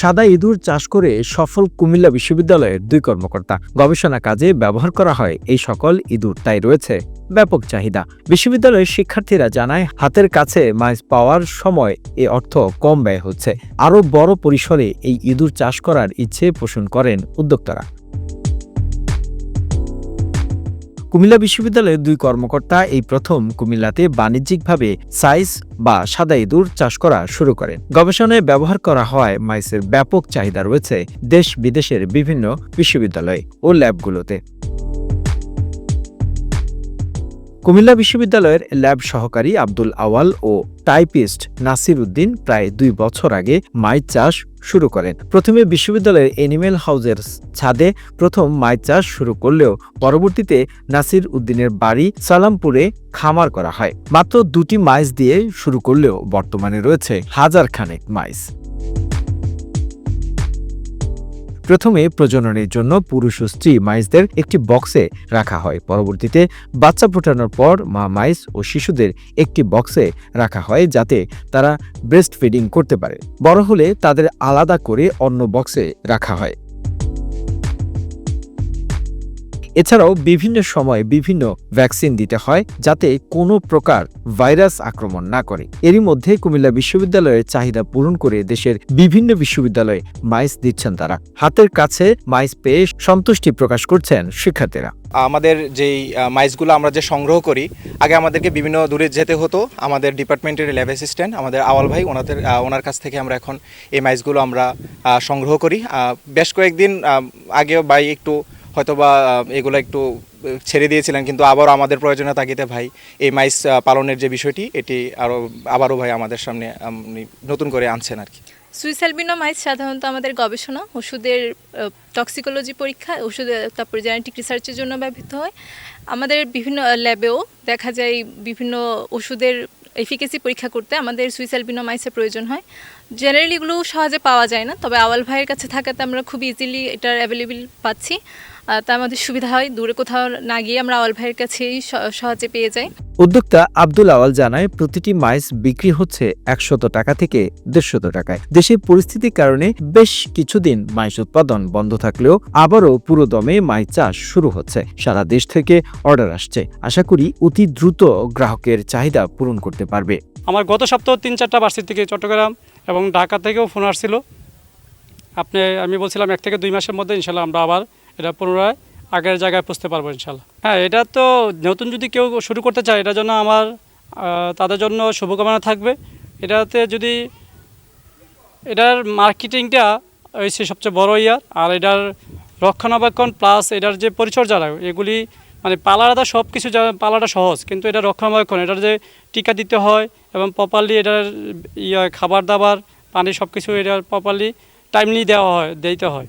সাদা ইঁদুর চাষ করে সফল কুমিল্লা বিশ্ববিদ্যালয়ের দুই কর্মকর্তা গবেষণা কাজে ব্যবহার করা হয় এই সকল ইঁদুর, তাই রয়েছে ব্যাপক চাহিদা। বিশ্ববিদ্যালয়ের শিক্ষার্থীরা জানায়, হাতের কাছে মাছ পাওয়ার সময় এ অর্থ কম ব্যয় হচ্ছে। আরও বড় পরিসরে এই ইঁদুর চাষ করার ইচ্ছে পোষণ করেন উদ্যোক্তারা। কুমিল্লা বিশ্ববিদ্যালয়ের দুই কর্মকর্তা এই প্রথম কুমিল্লাতে বাণিজ্যিকভাবে সাইজ বা সাদা ইঁদুর চাষ করা শুরু করেন। গবেষণায় ব্যবহার করা হয় মাইসের ব্যাপক চাহিদা রয়েছে দেশ বিদেশের বিভিন্ন বিশ্ববিদ্যালয় ও ল্যাবগুলোতে। কুমিল্লা বিশ্ববিদ্যালয়ের ল্যাব সহকারী আব্দুল আওয়াল ও টাইপিস্ট নাসির উদ্দিন প্রায় দুই বছর আগে মাছ চাষ শুরু করেন। প্রথমে বিশ্ববিদ্যালয়ের এনিমেল হাউজের ছাদে প্রথম মাছ চাষ শুরু করলেও পরবর্তীতে নাসির উদ্দিনের বাড়ি সালামপুরে খামার করা হয়। মাত্র দুটি মাইস দিয়ে শুরু করলেও বর্তমানে রয়েছে হাজার খানেক মাইস। প্রথমে প্রজননের জন্য পুরুষ ও স্ত্রী মাইসদের একটি বক্সে রাখা হয়। পরবর্তীতে বাচ্চা ফোটানোর পর মা মাইস ও শিশুদের একটি বক্সে রাখা হয় যাতে তারা ব্রেস্ট ফিডিং করতে পারে। বড় হলে তাদের আলাদা করে অন্য বক্সে রাখা হয়। এছাড়াও বিভিন্ন সময়ে বিভিন্ন ভ্যাকসিন দিতে হয় যাতে কোনো প্রকার ভাইরাস আক্রমণ না করে। এরই মধ্যে কুমিল্লা বিশ্ববিদ্যালয়ের চাহিদা পূরণ করে দেশের বিভিন্ন বিশ্ববিদ্যালয়ে মাইস দিচ্ছেন তারা। হাতের কাছে মাইস পেয়ে সন্তুষ্টি প্রকাশ করছেন শিক্ষার্থীরা। আমাদের যেই মাইসগুলো আমরা যে সংগ্রহ করি, আগে আমাদেরকে বিভিন্ন দূরে যেতে হতো। আমাদের ডিপার্টমেন্টের ল্যাব অ্যাসিস্ট্যান্ট, আমাদের আওয়াল ভাই, ওনাদের ওনার কাছ থেকে আমরা এখন এই মাইসগুলো আমরা সংগ্রহ করি। বেশ কয়েকদিন আগেও ভাই একটু হয়তো বা এগুলো একটু ছেড়ে দিয়েছিলেন, কিন্তু আবারও আমাদের প্রয়োজনীয় তাগিদে ভাই, এই মাইস পালনের যে বিষয়টি, এটি আরও আবারও ভাই আমাদের সামনে নতুন করে আনছেন আর কি। সুইসালবিনো মাইস সাধারণত আমাদের গবেষণা, ওষুধের টক্সিকোলজি পরীক্ষা, ওষুধ, তারপরে জেনেটিক রিসার্চের জন্য ব্যবহৃত হয়। আমাদের বিভিন্ন ল্যাবেও দেখা যায় বিভিন্ন ওষুধের এফিকেসি পরীক্ষা করতে আমাদের সুইসালবিনো মাইসের প্রয়োজন হয়। জেনারেলি এগুলো সহজে পাওয়া যায় না, তবে আওয়াল ভাইয়ের কাছে থাকাতে আমরা খুব ইজিলি এটার অ্যাভেলেবেল পাচ্ছি। তা আমাদের সুবিধা হয় দূরে কোথাও না গিয়ে আমরা আওয়াল ভাইয়ের কাছেই সহজে পেয়ে যাই। উদ্যোক্তা আব্দুল আওয়াল জানায় প্রতিটি মাইস বিক্রি হচ্ছে একশত টাকা থেকে দেড়শত টাকায়। দেশের পরিস্থিতির কারণে বেশ কিছুদিন মাইস উৎপাদন বন্ধ থাকলেও আবারও পুরো দমে মাইস চাষ শুরু হচ্ছে। সারা দেশ থেকে অর্ডার আসছে। আশা করি অতি দ্রুত গ্রাহকের চাহিদা পূরণ করতে পারবে। আমার গত সপ্তাহ তিন চারটা বার্ষিক থেকে চট্টগ্রাম এবং ঢাকা থেকেও ফোন আসছিল। আপনি আমি বলছিলাম এক থেকে দুই মাসের মধ্যে ইনশাল্লাহ আমরা আবার এটা পুনরায় আগের জায়গায় পৌঁছতে পারব ইনশাল্লাহ। হ্যাঁ এটা তো নতুন যদি কেউ শুরু করতে চায় এটার জন্য আমার তাদের জন্য শুভকামনা থাকবে। এটাতে যদি, এটার মার্কেটিংটা হয়েছে সবচেয়ে বড় ইয়ার, আর এটার রক্ষণাবেক্ষণ প্লাস এটার যে পরিচর্যা এগুলি মানে পালাটা সব কিছু পালাটা সহজ, কিন্তু এটা রক্ষণাবেক্ষণ, এটার যে টিকা দিতে হয় এবং প্রপারলি এটার ইয়ে খাবার দাবার, পানি সব কিছু এটার প্রপারলি টাইমলি দেওয়া হয়, দিতে হয়।